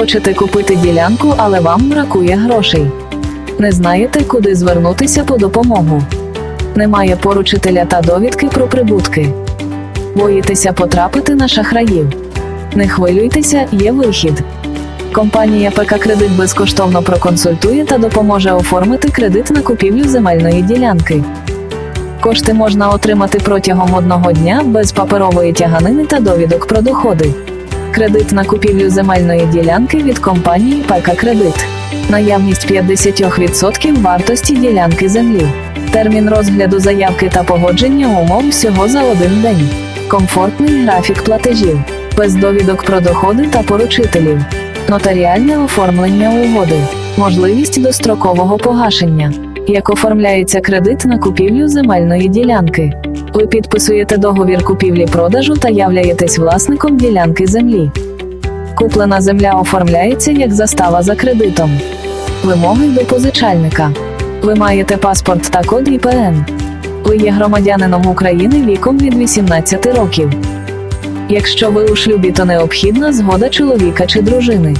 Хочете купити ділянку, але вам бракує грошей. Не знаєте, куди звернутися по допомогу. Немає поручителя та довідки про прибутки. Боїтеся потрапити на шахраїв. Не хвилюйтеся, є вихід. Компанія ПК Кредит безкоштовно проконсультує та допоможе оформити кредит на купівлю земельної ділянки. Кошти можна отримати протягом одного дня без паперової тяганини та довідок про доходи. Кредит на купівлю земельної ділянки від компанії ПК Кредит. Наявність 50% вартості ділянки землі. Термін розгляду заявки та погодження умов всього за один день. Комфортний графік платежів. Без довідок про доходи та поручителів. Нотаріальне оформлення угоди. Можливість дострокового погашення. Як оформляється кредит на купівлю земельної ділянки. Ви підписуєте договір купівлі-продажу та являєтесь власником ділянки землі. Куплена земля оформляється як застава за кредитом. Вимоги до позичальника. Ви маєте паспорт та код ІПН. Ви є громадянином України віком від 18 років. Якщо ви у шлюбі, то необхідна згода чоловіка чи дружини.